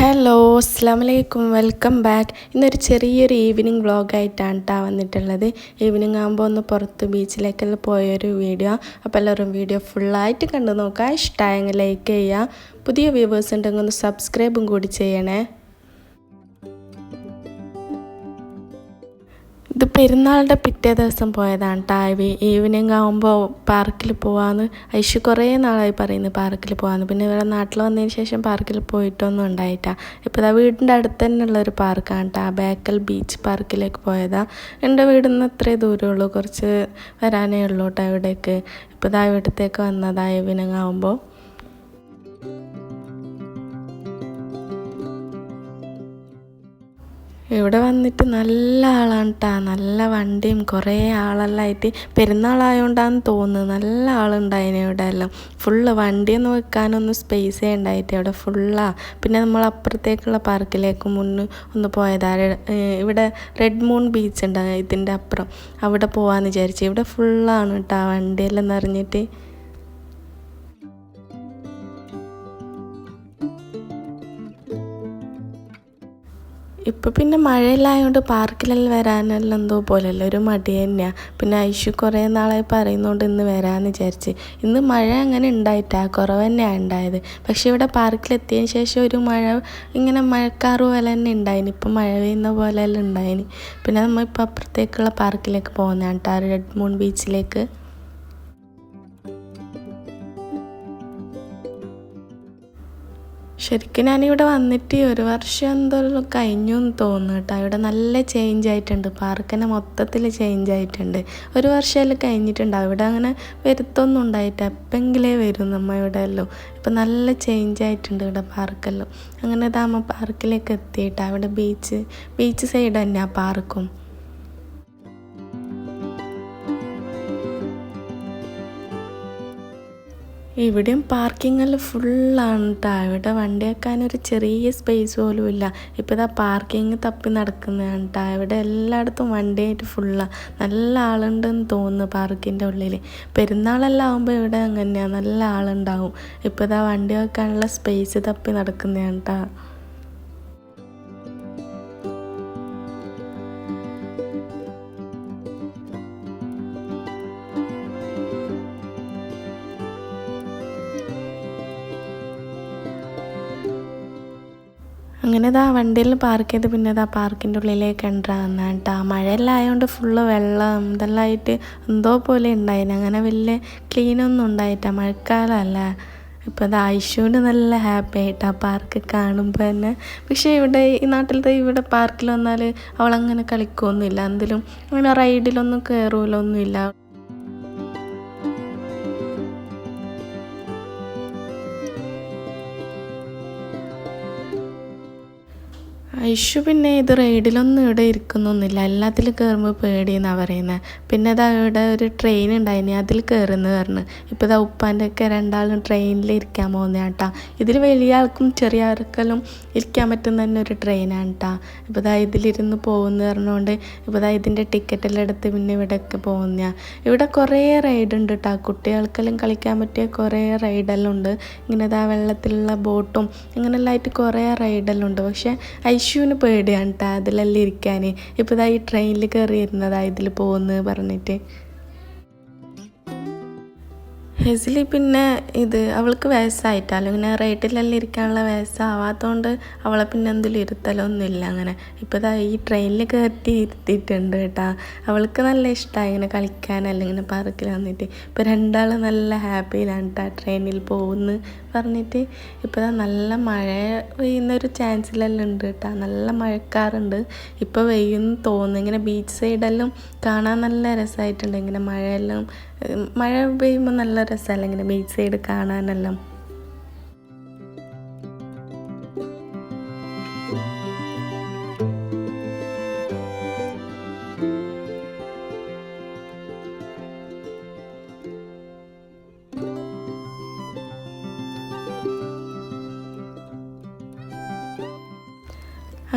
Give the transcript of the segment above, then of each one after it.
Hello അസ്സാം വലൈക്കും welcome back ഇന്നൊരു ചെറിയൊരു ഈവനിങ് വ്ളോഗായിട്ടാണ് കേട്ടോ വന്നിട്ടുള്ളത്. ഈവനിങ് ആകുമ്പോൾ ഒന്ന് പുറത്ത് ബീച്ചിലേക്കെല്ലാം പോയൊരു വീഡിയോ അപ്പോൾ എല്ലാവരും വീഡിയോ ഫുള്ളായിട്ട് കണ്ടു നോക്കുക ഇഷ്ടമായെങ്കിൽ ലൈക്ക് ചെയ്യുക പുതിയ വ്യൂവേഴ്സ് ഉണ്ടെങ്കിൽ ഒന്ന് സബ്സ്ക്രൈബും കൂടി ചെയ്യണേ. ഇത് പെരുന്നാളിന്റെ പിറ്റേ ദിവസം പോയതാണ് കേട്ടോ ഈവനിങ് ആകുമ്പോൾ പാർക്കിൽ പോകാമെന്ന് ഐഷു കുറേ നാളായി പറയുന്നു പാർക്കിൽ പോകാമെന്ന് പിന്നെ ഇവിടെ നാട്ടിൽ വന്നതിന് ശേഷം പാർക്കിൽ പോയിട്ടൊന്നും ഉണ്ടായിട്ടാ. ഇപ്പോൾ ഇതാ വീടിന്റെ അടുത്ത് തന്നെയുള്ള ഒരു പാർക്കാണ് കേട്ടോ ബേക്കൽ ബീച്ച് പാർക്കിലേക്ക് പോയതാ. എന്റെ വീടിൽ നിന്ന് അത്രേ ദൂരമുള്ളൂ. കുറച്ച് വരാനേ ഉള്ളൂ കേട്ടോ ഇവിടേക്ക്. ഇപ്പോൾ ഇതാ ഇവിടത്തേക്ക് വന്നതാ ഈവനിങ് ആകുമ്പോൾ ഇവിടെ വന്നിട്ട് നല്ല ആളാണ് കേട്ടോ നല്ല വണ്ടിയും കുറേ ആളെല്ലാം ആയിട്ട് പെരുന്നാളായതുകൊണ്ടാന്ന് തോന്നുന്നു. നല്ല ആളുണ്ടായിന് ഇവിടെ എല്ലാം ഫുള്ള് വണ്ടിയൊന്നും വെക്കാനൊന്നും സ്പേസേ ഉണ്ടായിട്ട് ഇവിടെ ഫുള്ളാ പിന്നെ നമ്മൾ അപ്പുറത്തേക്കുള്ള പാർക്കിലേക്ക് മുന്ന് ഒന്ന് പോയതാ. ഇവിടെ റെഡ് മൂൺ ബീച്ച് ഉണ്ട് ഇതിന്റെ അപ്പുറം. അവിടെ പോകാമെന്ന് വിചാരിച്ചു. ഇവിടെ ഫുള്ളാണ് കേട്ടോ വണ്ടിയെല്ലാം നിറഞ്ഞിട്ട്. ഇപ്പോൾ പിന്നെ മഴയില്ലായതുകൊണ്ട് പാർക്കിലെല്ലാം വരാനെല്ലാം എന്തോ പോലെയല്ല ഒരു മടി തന്നെയാണ് പിന്നെ ഐഷു കുറേ നാളായി പറയുന്നതുകൊണ്ട് ഇന്ന് വരാമെന്ന് വിചാരിച്ച്. ഇന്ന് മഴ അങ്ങനെ ഉണ്ടായിട്ടാ കുറവ് തന്നെയാണ് ഉണ്ടായത് പക്ഷേ ഇവിടെ പാർക്കിലെത്തിയതിന് ശേഷം ഒരു മഴ ഇങ്ങനെ മഴക്കാറ് പോലെ തന്നെ ഉണ്ടായിന് ഇപ്പം മഴ പെയ്യുന്ന പോലെയെല്ലാം ഉണ്ടായിന് പിന്നെ നമ്മൾ ഇപ്പോൾ അപ്പുറത്തേക്കുള്ള പാർക്കിലേക്ക് പോകുന്നതാണ് കേട്ടോ റെഡ് മൂൺ ബീച്ചിലേക്ക് ശരിക്കും ഞാനിവിടെ വന്നിട്ട് ഒരു വർഷം എന്തോ കഴിഞ്ഞു എന്ന് തോന്നുന്നു കേട്ടോ. ഇവിടെ നല്ല ചേഞ്ച് ആയിട്ടുണ്ട്. പാർക്കിനെ മൊത്തത്തിൽ ചേഞ്ച് ആയിട്ടുണ്ട്. ഒരു വർഷമല്ല കഴിഞ്ഞിട്ടുണ്ട്. അവിടെ അങ്ങനെ വരുത്തൊന്നും ഉണ്ടായിട്ട് എപ്പെങ്കിലേ വരും നമ്മ ഇവിടെ എല്ലാം. ഇപ്പം നല്ല ചേഞ്ച് ആയിട്ടുണ്ട് ഇവിടെ പാർക്കെല്ലാം അങ്ങനെ താമ പാർക്കിലേക്ക് എത്തിയിട്ട് അവിടെ ബീച്ച് ബീച്ച് സൈഡ് തന്നെയാണ് പാർക്കും ഇവിടെയും പാർക്കിങ്ങെല്ലാം ഫുള്ളാണ് കേട്ടോ ഇവിടെ വണ്ടി വെക്കാനൊരു ചെറിയ സ്പേസ് പോലും ഇല്ല. ഇപ്പോൾ ഇതാ പാർക്കിങ് തപ്പി നടക്കുന്നതാണ് കേട്ടോ ഇവിടെ എല്ലായിടത്തും വണ്ടിയായിട്ട് ഫുള്ളാണ് നല്ല ആളുണ്ടെന്ന് തോന്നുന്നു പാർക്കിന്റെ ഉള്ളിൽ പെരുന്നാളെല്ലാം ആകുമ്പോൾ ഇവിടെ അങ്ങനെയാണ് നല്ല ആളുണ്ടാവും. ഇപ്പോൾ ഇതാ വണ്ടി വെക്കാനുള്ള സ്പേസ് തപ്പി നടക്കുന്നതാണ് കേട്ടോ അങ്ങനെ ഇതാ വണ്ടിയിൽ പാർക്ക് ചെയ്ത് പിന്നെ ഇതാ പാർക്കിന്റെ ഉള്ളിലേക്ക് എന്റർ ആകുന്ന കേട്ടോ മഴയെല്ലാം ആയതുകൊണ്ട് ഫുള്ള് വെള്ളം ഇതെല്ലാം ആയിട്ട് എന്തോ പോലെ ഉണ്ടായിന് അങ്ങനെ വലിയ ക്ലീനൊന്നും ഉണ്ടായിട്ടാ. മഴക്കാലമല്ല ഇപ്പോൾ അത് ആയിഷുവിന് നല്ല ഹാപ്പി ആയിട്ടാ പാർക്ക് കാണുമ്പോൾ തന്നെ. പക്ഷേ ഇവിടെ ഈ നാട്ടിലത്തെ ഇവിടെ പാർക്കിൽ വന്നാൽ അവളങ്ങനെ കളിക്കുകയൊന്നുമില്ല എന്തെങ്കിലും അങ്ങനെ റൈഡിലൊന്നും കയറൂലൊന്നുമില്ല ഐഷു പിന്നെ ഇത് റൈഡിലൊന്നും ഇവിടെ ഇരിക്കുന്നൊന്നുമില്ല. എല്ലാത്തിലും കയറുമ്പോൾ പേടിയെന്നാണ് പറയുന്നത് പിന്നെ അതാ ഇവിടെ ഒരു ട്രെയിൻ ഉണ്ടായിനി അതിൽ കയറുന്നു പറഞ്ഞു. ഇപ്പോൾ ഇതാ ഉപ്പാന്റെ ഒക്കെ രണ്ടാളും ട്രെയിനിൽ ഇരിക്കാൻ പോകുന്ന കേട്ടാ ഇതിൽ വലിയ ആൾക്കും ചെറിയ ആൾക്കെല്ലാം ഇരിക്കാൻ പറ്റുന്ന തന്നെ ഒരു ട്രെയിനാണ് കേട്ടാ ഇപ്പോൾ ഇതാ ഇതിലിരുന്ന് പോകുന്നു പറഞ്ഞുകൊണ്ട് ഇപ്പോൾ ഇതാ ഇതിന്റെ ടിക്കറ്റെല്ലാം എടുത്ത് പിന്നെ ഇവിടെയൊക്കെ പോകുന്ന ഇവിടെ കുറേ റൈഡ് ഉണ്ട് കേട്ടോ കുട്ടികൾക്കെല്ലാം കളിക്കാൻ പറ്റിയ കുറേ റൈഡെല്ലാം ഉണ്ട്. ഇങ്ങനെ ഇതാ വെള്ളത്തിലുള്ള ബോട്ടും ഇങ്ങനെല്ലാം ആയിട്ട് കുറേ റൈഡെല്ലാം ഉണ്ട്. പക്ഷേ ഐഷുവിന് പേടിയാണ് കേട്ടോ അതിലെല്ലാം ഇരിക്കാൻ ഇപ്പോൾ ഈ ട്രെയിനിൽ കയറി ഇരുന്നതാ ഇതിൽ പോകുന്നു പറഞ്ഞിട്ട്. ഹെസിലി പിന്നെ ഇത് അവൾക്ക് വയസ്സായിട്ടാലും ഇങ്ങനെ റേറ്റിലെല്ലാം ഇരിക്കാനുള്ള വയസ്സാവാത്തതുകൊണ്ട് അവളെ പിന്നെ എന്തെങ്കിലും ഇരുത്തലൊന്നുമില്ല അങ്ങനെ. ഇപ്പോൾ ഇതാ ഈ ട്രെയിനിൽ കയറ്റി ഇരുത്തിയിട്ടുണ്ട് കേട്ടോ അവൾക്ക് നല്ല ഇഷ്ടമായി ഇങ്ങനെ കളിക്കാനല്ല ഇങ്ങനെ പാർക്കിൽ വന്നിട്ട്. ഇപ്പോൾ രണ്ടാൾ നല്ല ഹാപ്പിയിലാണ് കേട്ടോ ട്രെയിനിൽ പോകുന്നു പറഞ്ഞിട്ട് ഇപ്പോൾ നല്ല മഴ പെയ്യുന്നൊരു ചാൻസിലെല്ലാം ഉണ്ട് കേട്ടോ. നല്ല മഴക്കാറുണ്ട്. ഇപ്പോൾ പെയ്യുന്നു തോന്നുന്നു. ഇങ്ങനെ ബീച്ച് സൈഡെല്ലാം കാണാൻ നല്ല രസമായിട്ടുണ്ട് ഇങ്ങനെ മഴയെല്ലാം മഴ പെയ്യുമ്പോൾ നല്ല രസമല്ല ഇങ്ങനെ ബീച്ച് സൈഡ് കാണാനെല്ലാം.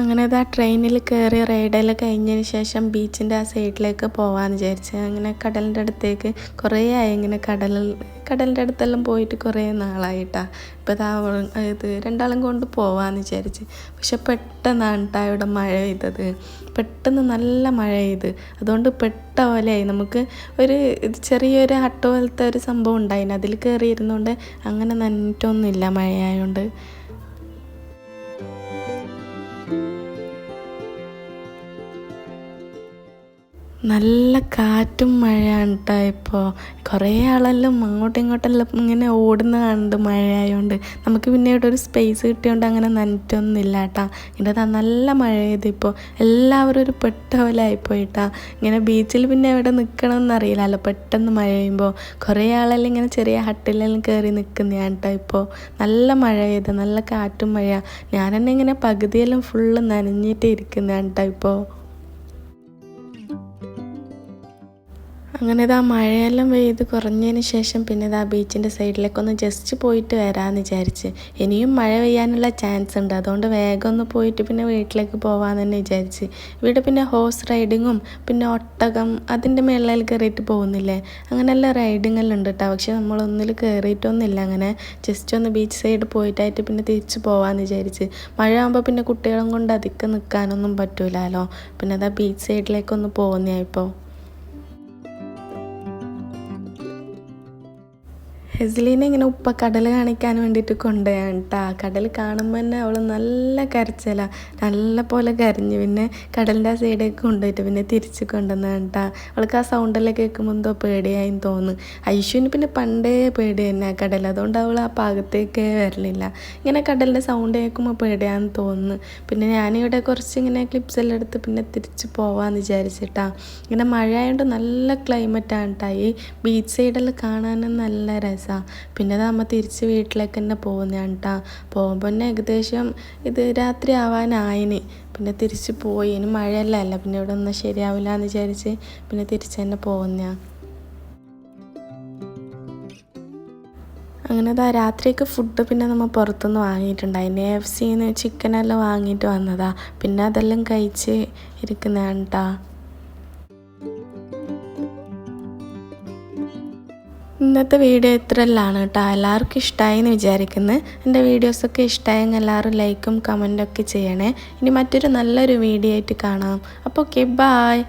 അങ്ങനെ അത് ആ ട്രെയിനിൽ കയറി റൈഡെല്ലാം കഴിഞ്ഞതിന് ശേഷം ബീച്ചിന്റെ ആ സൈഡിലേക്ക് പോകാമെന്ന് വിചാരിച്ചു. അങ്ങനെ കടലിന്റെ അടുത്തേക്ക് കുറേ ആയി. ഇങ്ങനെ കടലിൽ കടലിന്റെ അടുത്തെല്ലാം പോയിട്ട് കുറേ നാളായിട്ടാ. ഇപ്പോൾ ഇതാ ഇത് രണ്ടാളും കൊണ്ട് പോവാന്ന് വിചാരിച്ച്. പക്ഷെ പെട്ടെന്നാണ് ട്ടാ ഇവിടെ മഴ പെയ്തത്. പെട്ടെന്ന് നല്ല മഴ പെയ്ത്. അതുകൊണ്ട് പെട്ട പോലെയായി നമുക്ക് ഒരു ചെറിയൊരു ഹട്ട പോലത്തെ ഒരു സംഭവം ഉണ്ടായിന്. അതിൽ കയറിയിരുന്നുകൊണ്ട് അങ്ങനെ നനഞ്ഞിട്ടൊന്നുമില്ല മഴയായതുകൊണ്ട് നല്ല കാറ്റും മഴയാണ് കേട്ടോ ഇപ്പോൾ കുറേ ആളെല്ലാം അങ്ങോട്ടും ഇങ്ങോട്ടെല്ലാം ഇങ്ങനെ ഓടുന്ന കണ്ട് മഴയായതുകൊണ്ട് നമുക്ക് പിന്നെ ഇവിടെ ഒരു സ്പേസ് കിട്ടിയോണ്ട് അങ്ങനെ നനറ്റൊന്നുമില്ല കേട്ടാ ഇവിടെ നല്ല മഴ പെയ്ത് ഇപ്പോൾ എല്ലാവരും ഒരു പെട്ട പോലെ ആയിപ്പോയിട്ടാ ഇങ്ങനെ ബീച്ചിൽ പിന്നെ എവിടെ നിൽക്കണമെന്ന് അറിയില്ലല്ലോ. പെട്ടെന്ന് മഴ പെയ്യുമ്പോൾ കുറേ ആളെല്ലാം ഇങ്ങനെ ചെറിയ ഹട്ടിലെല്ലാം കയറി നിൽക്കുന്നതാണ് കേട്ടോ ഇപ്പോൾ നല്ല മഴ പെയ്ത് നല്ല കാറ്റും മഴ ഞാൻ തന്നെ ഇങ്ങനെ പകുതിയെല്ലാം ഫുള്ള് നനഞ്ഞിട്ട് ഇരിക്കുന്നതാണ് കേട്ടോ ഇപ്പോൾ അങ്ങനെ ഇതാ മഴയെല്ലാം പെയ്ത് കുറഞ്ഞതിന് ശേഷം പിന്നെ ഇതാ ബീച്ചിന്റെ സൈഡിലേക്കൊന്ന് ജസ്റ്റ് പോയിട്ട് വരാമെന്ന് വിചാരിച്ച്. ഇനിയും മഴ പെയ്യാനുള്ള ചാൻസ് ഉണ്ട്. അതുകൊണ്ട് വേഗം ഒന്ന് പോയിട്ട് പിന്നെ വീട്ടിലേക്ക് പോകാമെന്ന് തന്നെ വിചാരിച്ച്. ഇവിടെ പിന്നെ ഹോഴ്സ് റൈഡിങ്ങും പിന്നെ ഒട്ടകം അതിന്റെ മേളിൽ കയറിയിട്ട് പോകുന്നില്ലേ? അങ്ങനെയുള്ള റൈഡിങ് എല്ലാം ഉണ്ട് കേട്ടോ പക്ഷെ നമ്മളൊന്നിൽ കയറിയിട്ടൊന്നുമില്ല അങ്ങനെ ജസ്റ്റ് ഒന്ന് ബീച്ച് സൈഡ് പോയിട്ടായിട്ട് പിന്നെ തിരിച്ച് പോകാമെന്ന് വിചാരിച്ച്. മഴ ആകുമ്പോൾ പിന്നെ കുട്ടികളും കൊണ്ട് അധികം നിൽക്കാനൊന്നും പറ്റൂലല്ലോ പിന്നെ അതാ ബീച്ച് സൈഡിലേക്കൊന്ന് പോകുന്നതായിപ്പോൾ ഹെസ്ലീനെ ഇങ്ങനെ ഉപ്പ കടൽ കാണിക്കാൻ വേണ്ടിയിട്ട് കൊണ്ടുപോയാണ് കേട്ടോ കടൽ കാണുമ്പോൾ തന്നെ അവൾ നല്ല കരച്ചില. നല്ല പോലെ കരഞ്ഞു പിന്നെ കടലിന്റെ ആ സൈഡേക്ക് കൊണ്ടുപോയിട്ട് പിന്നെ തിരിച്ച് കൊണ്ടുവന്നാണ് കേട്ടാ അവൾക്ക് ആ സൗണ്ടെല്ലാം കേൾക്കുമ്പോൾ എന്തോ പേടിയായി തോന്നുന്നു. ഐശുവിന് പിന്നെ പണ്ടേ പേടി തന്നെ കടൽ അതുകൊണ്ട് അവൾ ആ ഭാഗത്തേക്കേ വരലില്ല. ഇങ്ങനെ കടലിന്റെ സൗണ്ട് കേൾക്കുമ്പോൾ പേടിയാന്ന് തോന്നുന്നു. പിന്നെ ഞാനിവിടെ കുറച്ച് ഇങ്ങനെ ക്ലിപ്സ് എല്ലാം എടുത്ത് പിന്നെ തിരിച്ച് പോവാന്ന് വിചാരിച്ചിട്ടാ ഇങ്ങനെ മഴ ആയതുകൊണ്ട് നല്ല ക്ലൈമറ്റാണ് കേട്ടോ ഈ ബീച്ച് സൈഡെല്ലാം കാണാനും നല്ല രസമാണ് പിന്നെ നമ്മൾ തിരിച്ച് വീട്ടിലേക്ക് തന്നെ പോകുന്നതാണ് കേട്ടോ പോകുമ്പോൾ തന്നെ ഏകദേശം ഇത് രാത്രി ആവാനായിന്. പിന്നെ തിരിച്ച് പോയി. ഇനി മഴയല്ല അല്ല? പിന്നെ ഇവിടെ ഒന്നും ശരിയാവില്ല എന്ന് വിചാരിച്ച് പിന്നെ തിരിച്ച് തന്നെ പോകുന്നതാണ് അങ്ങനെ ഇതാ രാത്രിയൊക്കെ ഫുഡ് പിന്നെ നമ്മൾ പുറത്തുനിന്ന് വാങ്ങിയിട്ടുണ്ടായിരുന്നു എഫ് സിന്ന് ചിക്കനെല്ലാം വാങ്ങിയിട്ട് വന്നതാ. പിന്നെ അതെല്ലാം കഴിച്ച് ഇരിക്കുന്നതാണ് കേട്ടോ ഇന്നത്തെ വീഡിയോ ഇത്രല്ലാണ് കേട്ടോ. എല്ലാവർക്കും ഇഷ്ടമായി എന്ന് വിചാരിക്കുന്നു. എന്റെ വീഡിയോസൊക്കെ ഇഷ്ടമായെങ്കിൽ എല്ലാവരും ലൈക്കും കമന്റൊക്കെ ചെയ്യണേ. ഇനി മറ്റൊരു നല്ലൊരു വീഡിയോ ആയിട്ട് കാണാം. അപ്പോൾ ഓക്കെ ബായ്